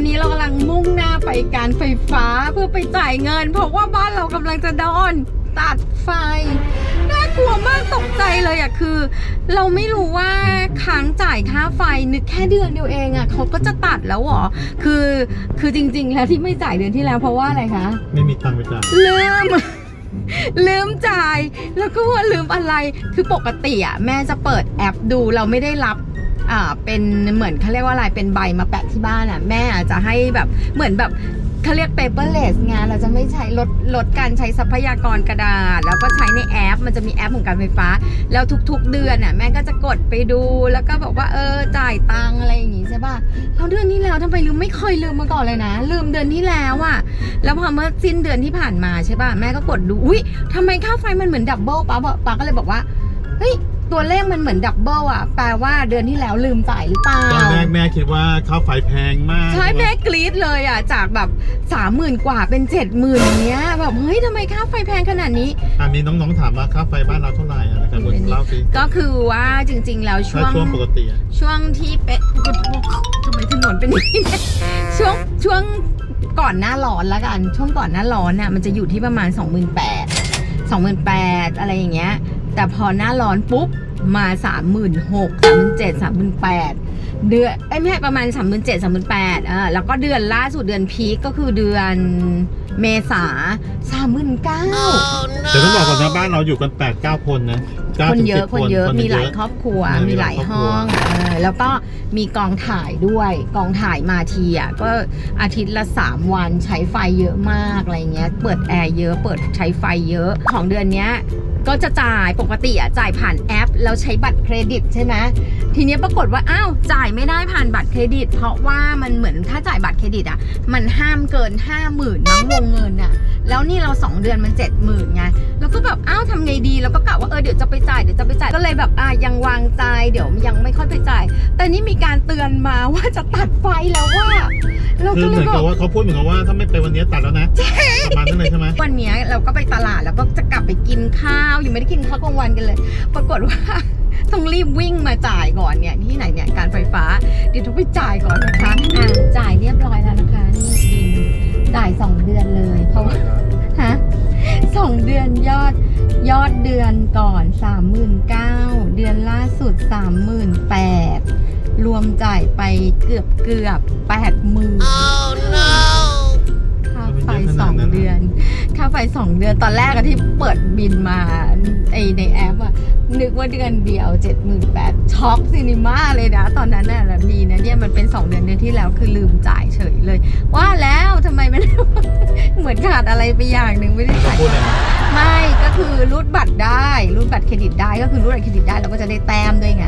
อนนี้เรากำลังมุ่งหน้าไปการไฟฟ้าเพื่อไปจ่ายเงิน เพราะว่าบ้านเรากำลังจะโดนตัดไฟน่ากลัวมากตกใจเลยอะคือ เราไม่รู้ว่าค้างจ่ายค่าไฟนึกแค่เดือนเดียวเองอะเขาก็จะตัดแล้วเหรอคือคือจริง ๆ แล้วที่ไม่จ่ายเดือนที่แล้วเพราะว่าอะไรคะไม่มีตังค์ไปจ่ายลืมลืมจ่าย แล้วก็ว่าลืมอะไร คือปกติอะแม่จะเปิดแอปดูเราไม่ได้รับ อ่าเป็นเหมือนเขาเรียกว่าอะไรเป็นใบมาแปะที่บ้านอะแม่อาจจะให้แบบเหมือนแบบเขาเรียก paperless งานเราจะไม่ใช้ลดลดการใช้ทรัพยากรกระดาษ แล้วก็ใช้ในแอป มันจะมีแอปของการไฟฟ้า แล้วทุกๆเดือนอะแม่ก็จะกดไปดูแล้วก็บอกว่าเออจ่ายตังอะไรอย่างงี้ใช่ป่ะแล้วเดือนที่แล้วทำไมลืมไม่เคยลืมมาก่อนเลยนะ ลืมเดือนที่แล้วอะแล้วพอเมื่อสิ้นเดือนที่ผ่านมาใช่ป่ะแม่ก็กดดูอุ้ยทำไมค่าไฟมันเหมือนดับเบิลป้าป้าก็เลยบอกว่าเฮ้ย ตัวเลขมันเหมือนดับเบิลอะ แปลว่าเดือนที่แล้วลืมจ่ายหรือเปล่า ตอนแรกแม่คิดว่าค่าไฟแพงมากใช่แม่กรี๊ดเลยอะ จากแบบสามหมื่นกว่าเป็นเจ็ดหมื่นเนี้ยแบบเฮ้ยทำไมค่าไฟแพงขนาดนี้ อันนี้น้องๆถามว่าค่าไฟบ้านเราเท่าไหร่อะนะครับคุณเล่าสิก็คือว่าจริง ๆ แล้วช่ถ้าวง ช่วงปกติอะช่วงที่เป็นทำไมถนนเป็นอย่างนี้เนี่ยช่วงช่วงก่อนหน้าร้อนละกัน ช่วงก่อนหน้าร้อนน่ะมันจะอยู่ที่ประมาณ 2 8 0 0 0 28,000 อะไรอย่างเงี้ย แต่พอหน้าร้อนปุ๊บมา 36,000 37,000 38,000เดือนไอ้ยไม่ใช่ประมาณ 37,000 38,000อ่าแล้วก็เดือนล่าสุดเดือนพีคก็คือเดือนเมษา39,000แต่ต้องบอกก่อนนะบ้านเราอยู่กัน8ปดเก้าคนนะเก้า คนถึงเยสิอะบคนเยอะคมีหลายครอบครัวเออมีมีหหลาลายยครอบครัห้วองเออแล้วก็มีกองถ่ายด้วยกองถ่ายมาทีอะก็อาทิตย์ละ 3 วันใช้ไฟเยอะมากอะไรเงี้ยเปิดแอร์เยอะเปิดใช้ไฟเยอะของเดือนเนี้ยก็จะจ่ายปกติอะจ่ายผ่านแอป แล้วใช้บัตรเครดิตใช่ไหมทีเนี้ยปรากฏว่าอ้าวจ่ายไม่ได้ผ่านบัตรเครดิต เพราะว่ามันเหมือนถ้าจ่ายบัตรเครดิตอะ มันห้ามเกิน5 0,000มั้งวงเงินอะ แล้วนี่เรา2เดือนมัน70,000ไง แล้วก็แบบอ้าวทำไงดี แล้วก็กะว่าเออเดี๋ยวจะไปจ่ายเดี๋ยวจะไปจ่าย ก็เลยแบบอะยังวางใจเดี๋ยวยังไม่ค่อยไปจ่าย แต่นี่มีการเตือนมาว่าจะตัดไฟแล้วว่าเราคืก็อเลเหมืยอนบกัอบกว่าเขาพูดเหมือนกับว่าถ้าไม่ไปวันนี้ตัดแล้วนะประมาณนั้นเลยใช่ไหมวันเนี้ยเราก็ไปตลาดแล้วก็จะกลับไปกินข้าวยังไม่ได้กินข้าวกลางวันกันเลย ปรากฏว่า ต้องรีบวิ่งมาจ่ายก่อนเนี่ยที่ไหนเนี่ยการไฟฟ้า เดี๋ยวต้องไปจ่ายก่อนนะคะอะจ่ายเรียบร้อยแล้วนะคะนี่บินจ่ายสองเดือนเลยเพราะว่าฮะสองเดือนยอดยอดเดือนก่อนสามหมื่นเก้าเดือนล่าสุดสามหมื่นแปดรวมจ่ายไปเกือบเกือบแปดหมื่นค่าไฟสองเดือน ค่าไฟสองเดือนตอนแรกอะที่เปิดบินมาไอในแอปอะ นึกว่าเดือนเดียวเจ็ดหมื่นแปดช็อกซินิมาเลยนะ ตอนนั้นน่ะแบบดีนะเนี่ยมันเป็นสองเดือนเดือนที่แล้วคือลืมจ่ายเฉยเลย ว่าแล้วทำไมมัน เหมือนขาดอะไรไปอย่างหนึ่งไม่ได้จ่ายพูดอะไรนะไม่ก็คือรูดบัตรได้รูดบัตรเครดิตได้ก็คือรูดบัตรเครดิตได้เราก็จะได้แต้มด้วยไง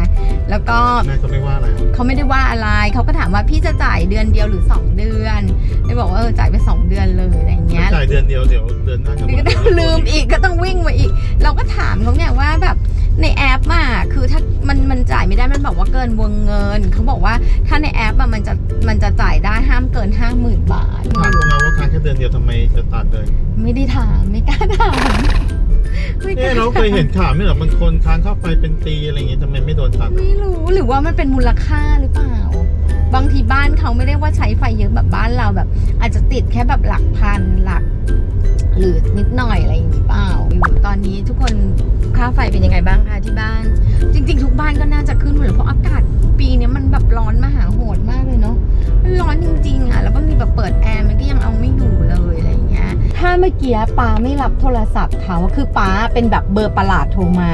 แล้วก็แม่ก็ไม่ว่าอะไรเขาไม่ได้ว่าอะไรเขาก็ถามว่าพี่จะจ่ายเดือนเดียวหรือ 2 เดือนได้บอกว่าเออจ่ายไป 2 เดือนเลยอะไรอย่างเงี้ยจ่ายเดือนเดียวเดี๋ยวเดือนหน้าจะนี่ก็ต้องลืมอีกก็ต้องวิ่งมาอีก เราก็ถามเขาเนี่ยว่าแบบ ในแอปอะคือถ้ามันมันจ่ายไม่ได้มันบอกว่าเกินวงเงินเขาบอกว่าถ้าในแอปอะมันจะมันจะจ่ายได้ห้ามเกิน50,000บาทถามเขามาว่าค้างแค่เดือนเดียวทำไมจะตัดเลยไม่ได้ถามไม่กล้าถามไม่กเอ๊ะล้าเราเคยเห็นข่าวไหมเหรอบางคนค้างค่าไฟเป็นปีอะไรอย่างเงี้ยทำไมไม่โดนตัดไม่รู้หรือว่ามันเป็นมูลค่าหรือเปล่า บางทีบ้านเขาไม่ได้ว่าใช้ไฟเยอะแบบบ้านเราแบบ อาจจะติดแค่แบบหลักพันหลัก หรือนิดหน่อยอะไรอย่างนี้เปล่าอยู่ตอนนี้ทุกคน ค่าไฟเป็นยังไงบ้างคะที่บ้าน จริง ๆ ทุกบ้านก็น่าจะขึ้นหมดเลยเพราะอากาศปีนี้มันแบบร้อนมหาโหดมากเลยเนาะมันร้อนจริงๆอะแล้วก็มีแบบเปิดแอร์มันก็ยังเอาไม่อยู่ ถ้าเมื่อกี้ป้าไม่รับโทรศัพท์เขาคือป้าเป็นแบบเบอร์ประหลาดโทรมา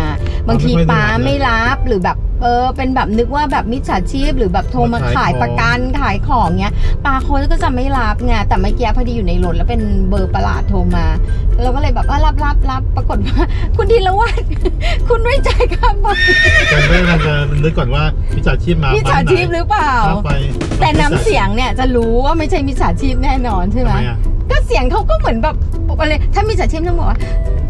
บางทีป้าไม่รับหรือแบบเออเป็นแบบนึกว่าแบบมิจฉาชีพ หรือแบบโทรมาขายประกันขายของเงี้ยป้าเขาก็จะไม่รับไงแต่เมื่อกี้พอดีอยู่ในรถแล้วเป็นเบอร์ประหลาดโทรมาเราก็เลยแบบว่ารับรับรับปรากฏว่า คุณธีรวัตรคุณไม่จ่ายค่าไฟการแรกเราจะนึกก่อนว่ามิจฉาชีพมามิจฉาชีพหรือเปล่าค่าไฟแต่น้ำเสียงเนี่ยจะรู้ว่าไม่ใช่มิจฉาชีพแน่นอนใช่ไหมทำไมอะก็ เสียงเขาก็เหมือนแบบอะไรถ้ามีจัดชีพต้องบอกว่า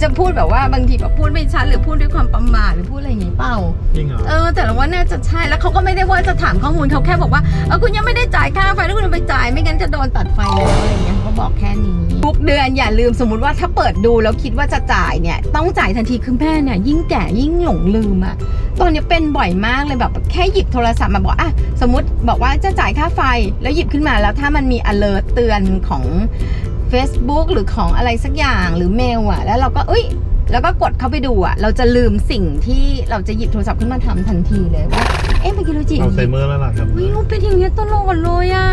จะพูดแบบว่าบางทีแบบพูดไม่ชัดหรือพูดด้วยความประมาทหรือพูดอะไรอย่างงี้เปล่าจริงเหรอเออแต่เราว่าน่าจะใช่แล้วเขาก็ไม่ได้ว่าจะถามข้อมูลเขาแค่บอกว่าเออคุณยังไม่ได้จ่ายค่าไฟถ้าคุณเอาไปจ่ายไม่งั้นจะโดนตัดไฟแล้วอะไรเงี้ยเขาบอกแค่นี้ทุกเดือนอย่าลืมสมมติว่าถ้าเปิดดูแล้วคิดว่าจะจ่ายเนี่ยต้องจ่ายทันทีคือแม่เนี่ยยิ่งแก่ยิ่งหลงลืมอะตอนนี้เป็นบ่อยมากเลยแบบแค่หยิบโทรศัพท์มาบอกอะสมมติบอกว่าจะจ่ายค่าไฟแล้วหยิบขึ้นมาแล้วถ้ามันมี alert เตือนของ Facebook หรือของอะไรสักอย่างหรือเมลอะแล้วเราก็เอ้ย แล้วก็กดเข้าไปดูอะเราจะลืมสิ่งที่เราจะหยิบโทรศัพท์ขึ้นมาทำทันทีเลยว่าเอ๊ะเมื่อกี้เราจิเอาไซเมอร์แล้วล่ะครับเฮ้ยเราเป็นอย่างเงี้ยตลอดเลยอะ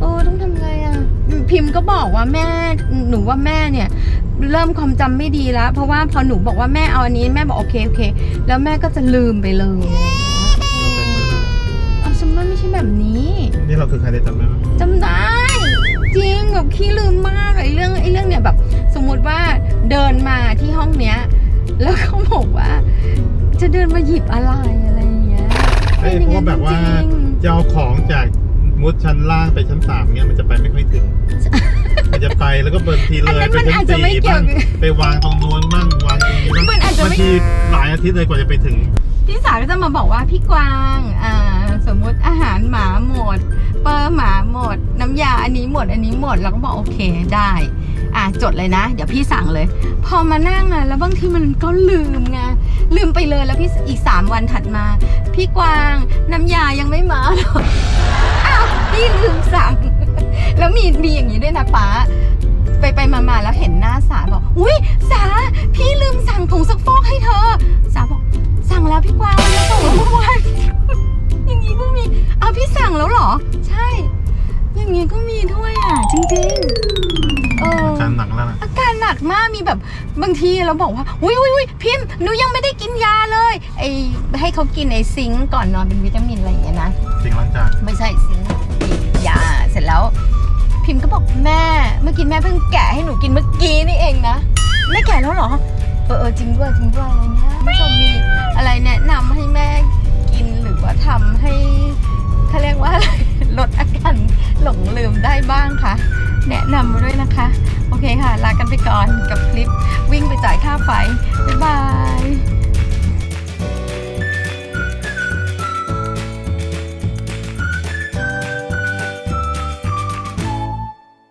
เออต้องทำไงอะอืมพิมพ์ก็บอกว่าแม่หนูว่าแม่เนี่ย เริ่มความจำไม่ดีแล้ว เพราะว่าพอหนูบอกว่าแม่เอาอันนี้แม่บอกโอเคโอเค แล้วแม่ก็จะลืมไปเลยเอาฉันว่าไม่ใช่แบบนี้ นี่เราคือใครได้จำได้ไหมจำได้จริง แบบขี้ลืมมากไอ้เรื่องไอ้เรื่องเนี่ยแบบสมมุติว่าเดินมาที่ห้องเนี้ย แล้วเขาบอกว่า จะเดินมาหยิบอะไรอะไรอย่างเงี้ยเอ้ยเพราะว่าแบบว่าจริงจะเอาของจากมุดชั้นล่างไปชั้นสามเงี้ยมันจะไปไม่ค่อยถึง มันจะไปแล้วก็เบิร์นทีเลยไปชั้นสี่บ้างไปวางตรงนู้นบ้างวางตรงนี้บ้างมันอาจจะบางไม่ทีหลายอาทิตย์เลยกว่าจะไปถึง พี่สาวก็จะมาบอกว่าพี่กวางอ่าสมมุติอาหารหมาหมด เปอร์หมาหมด น้ำยาอันนี้หมดอันนี้หมดเราก็บอกโอเคได้อะจดเลยนะ เดี๋ยวพี่สั่งเลย พอมานั่งอะแล้วบางทีมันก็ลืมไงลืมไปเลยแล้วพี่อีกสามวันถัดมา พี่กวางน้ำยายังไม่มาหรอกอ้าวพี่ลืมสั่ง แล้วมีมีอย่างนี้ด้วยนะป๊าไปไปมามาแล้วเห็นหน้าสาบอกอุ้ยสาพี่ลืมสั่ง อย่างนี้ก็มีด้วยอะ จริงๆเออการหนักแล้วนะอาการหนักมากมีแบบบางทีเราบอกว่าอุ้ยอุ้ยอุ้ยพิมพ์หนูยังไม่ได้กินยาเลยไอให้เขากินไอซิงก์ก่อนนอนเป็นวิตามินอะไรอย่างเงี้ยนะสิ่งล้างจานไม่ใช่ซิงก์กินยาเสร็จแล้ว พิมพ์ก็บอกแม่ เมื่อกี้แม่เพิ่งแกะให้หนูกินเมื่อกี้นี่เองนะไม่แกะแล้วเหรอเออเออจริงด้วยจริงด้วยอะไรเงี้ยผู้ชมมีอะไรแนะนำให้แม่กินหรือว่าทำให้เขาเรียกว่าอะไร ลดอาการหลงลืมได้บ้างคะแนะนำมาด้วยนะคะ โอเคค่ะ ลากันไปก่อนกับคลิปวิ่งไปจ่ายค่าไฟ บ๊ายบาย